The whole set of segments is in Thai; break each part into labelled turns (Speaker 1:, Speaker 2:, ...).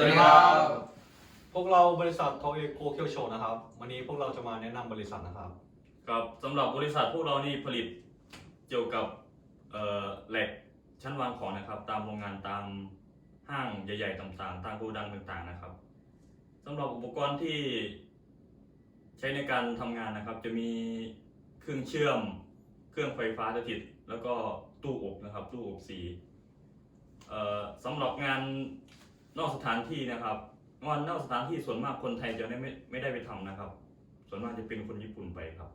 Speaker 1: สวัสดีครับ พวกเราบริษัทโทเอโกเคียวโชนะครับ วันนี้พวกเราจะมาแนะนำบริษัทนะครับ
Speaker 2: ครับสำหรับบริษัทพวกเรานี่ผลิตเกี่ยวกับเอ่อเหล็กชั้นวางของนะครับ ตามโรงงานตามห้างใหญ่ๆต่างๆตามโกดังต่างๆนะครับสำหรับอุปกรณ์ที่ใช้ในการทำงานนะครับ จะมีเครื่องเชื่อม เครื่องไฟฟ้าสถิต แล้วก็ตู้อบนะครับ ตู้อบสีเอ่อสำหรับงาน นอกสถานที่นะครับงานนอกสถานที่ส่วนมากคนไทยจะไม่ไม่ได้ไปทำนะครับ ส่วนมากจะเป็นคนญี่ปุ่นไปครับ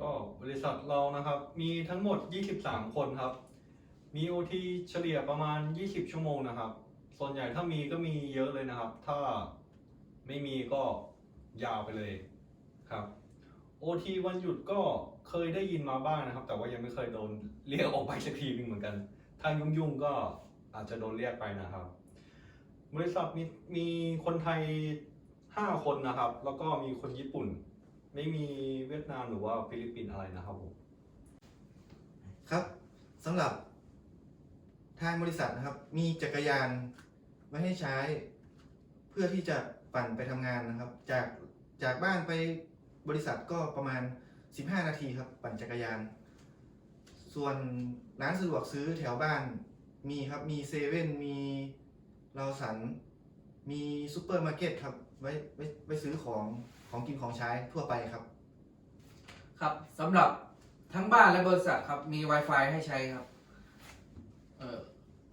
Speaker 1: ก็บริษัทเรานะครับ มีทั้งหมด 23 คนครับ มี OT เฉลี่ยประมาณ 20 ชั่วโมงนะครับ ส่วนใหญ่ถ้ามีก็มีเยอะเลยนะครับ ถ้าไม่มีก็ยาวไปเลยครับ OT วันหยุดก็เคยได้ยินมาบ้างนะครับ แต่ว่ายังไม่เคยโดนเรียกออกไปสักทีหนึงเหมือนกัน ถ้ายุ่งๆก็อาจจะโดนเรียกไปนะครับ บริษัทมีมีคนไทย 5 คนนะครับ แล้วก็มีคนญี่ปุ่น ไม่มีเวียดนามหรือว่าฟิลิปปินส์อะไรนะครับผม
Speaker 3: ครับสำหรับทางบริษัทนะครับ มีจักรยานไว้ให้ใช้ เพื่อที่จะปั่นไปทำงานนะครับ จากจากบ้านไปบริษัทก็ประมาณ 15 นาทีครับ ปั่นจักรยาน ส่วนร้านสะดวกซื้อแถวบ้านมีครับมีเซเว่นมีลาวสันมีซูเปอร์มาร์เก็ตครับไว้ไว้ไว้ซื้อของของกินของใช้ทั่วไปครับ
Speaker 4: ครับสำหรับทั้งบ้านและบริษัทครับมี Wi-Fi ให้ใช้ครับเอ่อ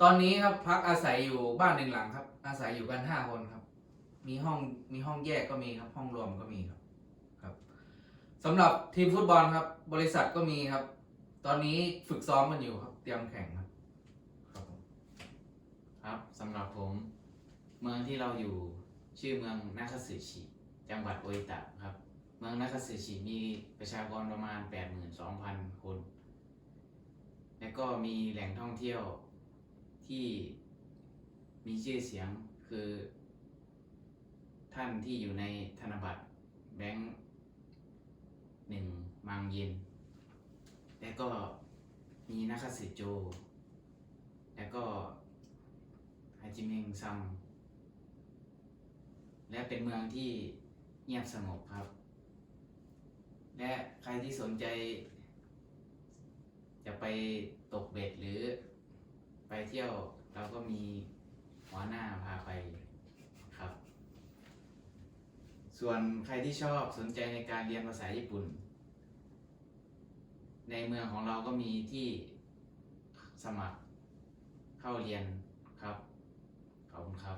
Speaker 4: ตอนนี้ครับพักอาศัยอยู่บ้านหนึ่งหลังครับ อาศัยอยู่กันห้าคนครับ มีห้องมีห้องแยกก็มีครับ ห้องรวมก็มีครับครับสำหรับทีมฟุตบอลครับ บริษัทก็มีครับ ตอนนี้ฝึกซ้อมกันอยู่ครับ เตรียมแข่งครับ ครับผม
Speaker 5: ครับสำหรับผมเมืองที่เราอยู่ชื่อเมืองนาคาสึชิ จังหวัดโออิตะครับ เมืองนาคาสึชิมีประชากรประมาณ 82,000 คน และก็มีแหล่งท่องเที่ยวที่มีชื่อเสียงคือ ท่านที่อยู่ในธนบัตรแบงค์หนึ่งมังเย็น และก็มีนาคาสึโจ แล้วก็ฮาจิเมงซัง และเป็นเมืองที่เงียบสงบครับ และใครที่สนใจ จะไปตกเบ็ดหรือ ไปเที่ยวเราก็มีหัวหน้าพาไปครับ ส่วนใครที่ชอบสนใจในการเรียนภาษาญี่ปุ่น ในเมืองของเราก็มีที่สมัครเข้าเรียนครับ ขอบคุณครับ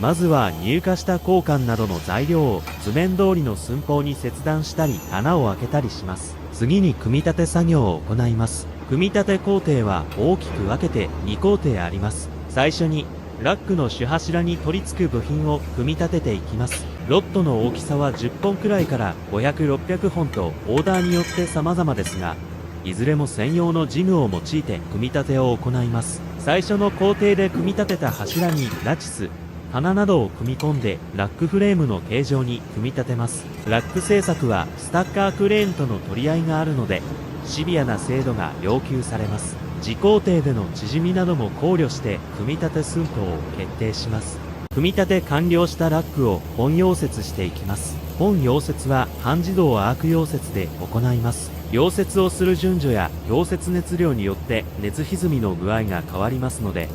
Speaker 6: まずは入荷した交換などの材料を図面通りの寸法に切断したり穴を開けたりします。次に組み立て作業を行います。組み立て工程は大きく分けて2工程あります。最初にラックの主柱に取り付く部品を組み立てていきます。ロットの大きさは10本くらいから500600本とオーダーによって様々ですがいずれも専用のジグを用いて組み立てを行います。最初の工程で組み立てた柱にラチス棚などを組み込んでラックフレームの形状に組み立てます。ラック製作はスタッカークレーンとの取り合いがあるのでシビアな精度が要求されます。次工程での縮みなども考慮して組み立て寸法を決定します。組み立て完了したラックを本溶接していきます。本溶接は半自動アーク溶接で行います。溶接をする順序や溶接熱量によって熱歪みの具合が変わりますので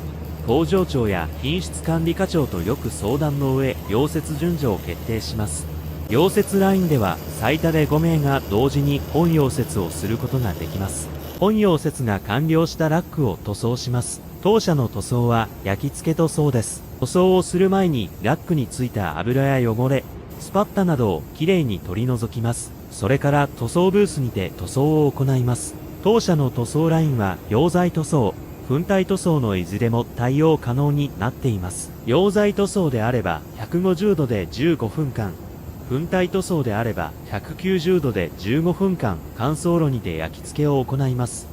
Speaker 6: 工場長や品質管理課長とよく相談の上溶接順序を決定します。溶接ラインでは最多で5名が同時に本溶接をすることができます。本溶接が完了したラックを塗装します。当社の塗装は焼き付け塗装です。塗装をする前にラックについた油や汚れ、スパッタなどをきれいに取り除きます。それから塗装ブースにて塗装を行います。当社の塗装ラインは溶剤塗装、粉体塗装のいずれも対応可能になっています。溶剤塗装であれば150度で15分間、粉体塗装であれば190度で15分間乾燥炉にて焼き付けを行います。